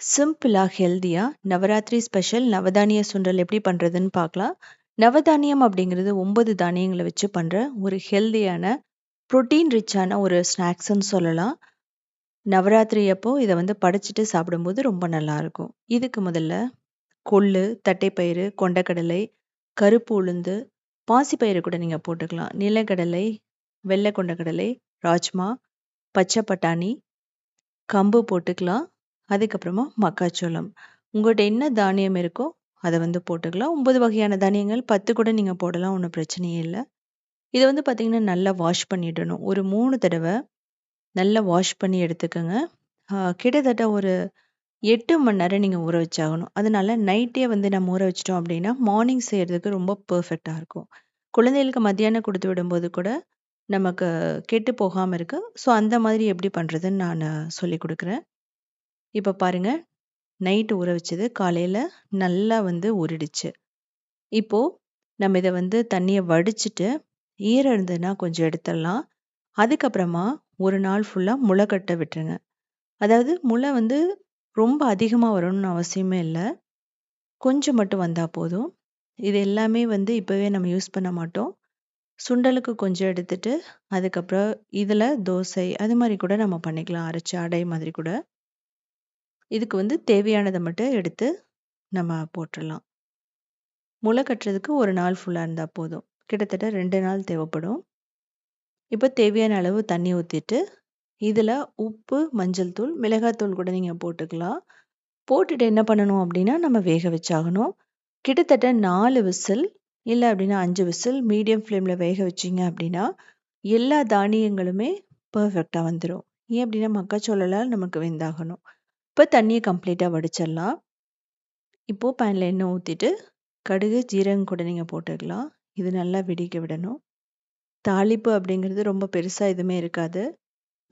சிம்பிளாக ஹெல்த்தியாக நவராத்திரி ஸ்பெஷல் நவதானிய சுண்டல் எப்படி பண்ணுறதுன்னு பார்க்கலாம். நவதானியம் அப்படிங்கிறது ஒன்பது தானியங்களை வச்சு பண்ணுற ஒரு ஹெல்த்தியான ப்ரோட்டீன் ரிச்சான ஒரு ஸ்நாக்ஸ்ன்னு சொல்லலாம். நவராத்திரி அப்போ இதை வந்து படைச்சிட்டு சாப்பிடும்போது ரொம்ப நல்லாயிருக்கும் இதுக்கு முதல்ல கொள்ளு தட்டைப்பயிறு கொண்டக்கடலை கருப்பு உளுந்து பாசிப்பயிறு கூட நீங்கள் போட்டுக்கலாம். நிலக்கடலை வெள்ளை கொண்டக்கடலை ராஜ்மா பச்சை பட்டாணி கம்பு போட்டுக்கலாம். அதுக்கப்புறமா மக்காச்சோளம். உங்கள்கிட்ட என்ன தானியம் இருக்கோ அதை வந்து போட்டுக்கலாம். ஒம்பது வகையான தானியங்கள் பத்து கூட நீங்கள் போடலாம் ஒன்றும் பிரச்சனையே இல்லை. இதை வந்து பார்த்திங்கன்னா நல்லா வாஷ் பண்ணிடணும். ஒரு மூணு தடவை நல்லா வாஷ் பண்ணி எடுத்துக்கோங்க. கிட்டத்தட்ட ஒரு எட்டு மணி நேரம் நீங்கள் ஊற வச்சாகணும். அதனால நைட்டே வந்து நம்ம ஊற வச்சிட்டோம் அப்படின்னா மார்னிங் செய்கிறதுக்கு ரொம்ப பர்ஃபெக்டாக இருக்கும். குழந்தைகளுக்கு மத்தியானம் கொடுத்து விடும்போது கூட நமக்கு கெட்டு போகாமல் இருக்கு. ஸோ அந்த மாதிரி எப்படி பண்ணுறதுன்னு நான் சொல்லி கொடுக்குறேன். இப்போ பாருங்க. நைட்டு ஊற வச்சது காலையில் நல்லா வந்து ஊறிடுச்சு. இப்போது நம்ம இதை வந்து தண்ணியை வடிச்சிட்டு ஈரம் இருந்ததுன்னா கொஞ்சம் எடுத்துடலாம். அதுக்கப்புறமா ஒரு நாள் ஃபுல்லாக முளை கட்ட விட்டுருங்க. அதாவது முளை வந்து ரொம்ப அதிகமாக வரணும்னு அவசியமே இல்லை. கொஞ்சம் மட்டும் வந்தால் போதும். இது எல்லாமே வந்து இப்போவே நம்ம யூஸ் பண்ண மாட்டோம். சுண்டலுக்கு கொஞ்சம் எடுத்துட்டு அதுக்கப்புறம் இதில் தோசை அது மாதிரி கூட நம்ம பண்ணிக்கலாம். அரைச்சி அடை மாதிரி கூட. இதுக்கு வந்து தேவையானதை மட்டும் எடுத்து நம்ம போட்டுடலாம் முளை கட்டுறதுக்கு ஒரு நாள் ஃபுல்லாக இருந்தால் போதும். கிட்டத்தட்ட ரெண்டு நாள் தேவைப்படும். இப்போ தேவையான அளவு தண்ணி ஊற்றிட்டு இதில் உப்பு மஞ்சள் தூள் மிளகாத்தூள் கூட நீங்கள் போட்டுக்கலாம். போட்டுட்டு என்ன பண்ணணும் அப்படின்னா நம்ம வேக வச்சாகணும். கிட்டத்தட்ட நாலு விசில் இல்லை அப்படின்னா அஞ்சு விசில் மீடியம் ஃப்ளேமில் வேக வச்சிங்க அப்படின்னா எல்லா தானியங்களுமே பர்ஃபெக்டாக வந்துடும் ஏன் அப்படின்னா மக்காச்சோளெல்லாம் நமக்கு வெந்தாகணும். இப்போ தண்ணியை கம்ப்ளீட்டாக வடிச்சிடலாம். இப்போது பேனில் எண்ணெய் ஊற்றிட்டு கடுகு ஜீரகம் கூட நீங்கள் போட்டுக்கலாம். இது நல்லா வெடிக்க விடணும். தாளிப்பு அப்படிங்கிறது ரொம்ப பெருசாக எதுவுமே இருக்காது.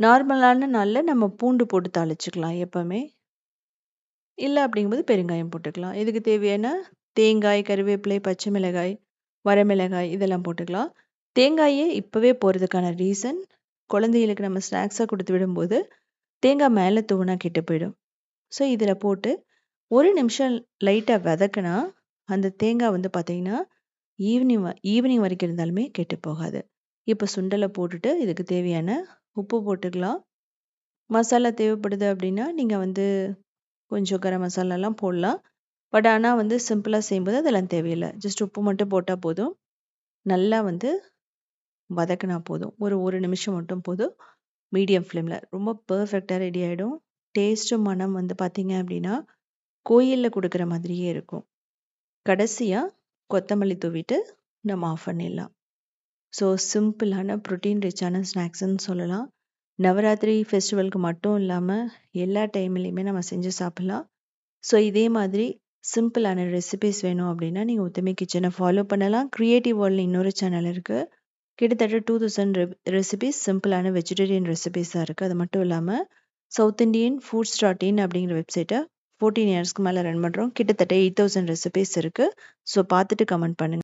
நார்மலான நாளில் நம்ம பூண்டு போட்டு தாளிச்சுக்கலாம் எப்போவுமே. இல்லை அப்படிங்கும்போது பெருங்காயம் போட்டுக்கலாம். இதுக்கு தேவையான தேங்காய் கருவேப்பிலை பச்சை மிளகாய் வரமிளகாய் இதெல்லாம் போட்டுக்கலாம். தேங்காயே இப்போவே போகிறதுக்கான ரீசன் குழந்தைகளுக்கு நம்ம ஸ்நாக்ஸாக கொடுத்து விடும்போது தேங்காய் மேலே தூணாக கெட்டு போயிடும். ஸோ இதில் போட்டு ஒரு நிமிஷம் லைட்டாக வதக்குனா அந்த தேங்காய் வந்து பார்த்திங்கன்னா ஈவினிங் ஈவினிங் வரைக்கும் இருந்தாலுமே கெட்டு போகாது. இப்போ சுண்டலை போட்டுட்டு இதுக்கு தேவையான உப்பு போட்டுக்கலாம். மசாலா தேவைப்படுது அப்படின்னா நீங்கள் வந்து கொஞ்சம் கரம் மசாலாலாம் போடலாம். பட் ஆனால் வந்து சிம்பிளாக செய்யும்போது அதெல்லாம் தேவையில்லை. ஜஸ்ட் உப்பு மட்டும் போட்டால் போதும். நல்லா வந்து வதக்கினா போதும். ஒரு ஒரு நிமிஷம் மட்டும் போதும். மீடியம் ஃப்ளேமில். ரொம்ப பர்ஃபெக்டாக ரெடி ஆகிடும் டேஸ்ட்டும் மனம் வந்து பார்த்தீங்க அப்படின்னா கோயிலில் கொடுக்குற மாதிரியே இருக்கும். கடைசியாக கொத்தமல்லி தூவிட்டு நம்ம ஆஃப் பண்ணிடலாம். ஸோ சிம்பிளான ப்ரோட்டீன் ரிச்சான ஸ்நாக்ஸ்ன்னு சொல்லலாம். நவராத்திரி ஃபெஸ்டிவலுக்கு மட்டும் இல்லாமல் எல்லா டைம்லேயுமே நம்ம செஞ்சு சாப்பிட்லாம். ஸோ இதே மாதிரி சிம்பிளான ரெசிபிஸ் வேணும் அப்படின்னா நீங்கள் உத்தமி கிச்சனை ஃபாலோ பண்ணலாம். க்ரியேட்டிவ் வேர்ல்டில் இன்னொரு சேனல் இருக்குது கிட்டத்தட்ட டூ தௌசண்ட் ரெசிபிஸ் சிம்பிளான வெஜிடேரியன் ரெசிபிஸாக இருக்குது அது மட்டும் இல்லாமல் south Indian foods dot in அப்படிங்கிற வெப்சைட்டை ஃபோர்டீன் இயர்ஸ்க்கு மேலே ரன் பண்ணுறோம் கிட்டத்தட்ட எயிட் தௌசண்ட் ரெசிபிஸ் இருக்குது ஸோ பார்த்துட்டு கமெண்ட் பண்ணுங்கள்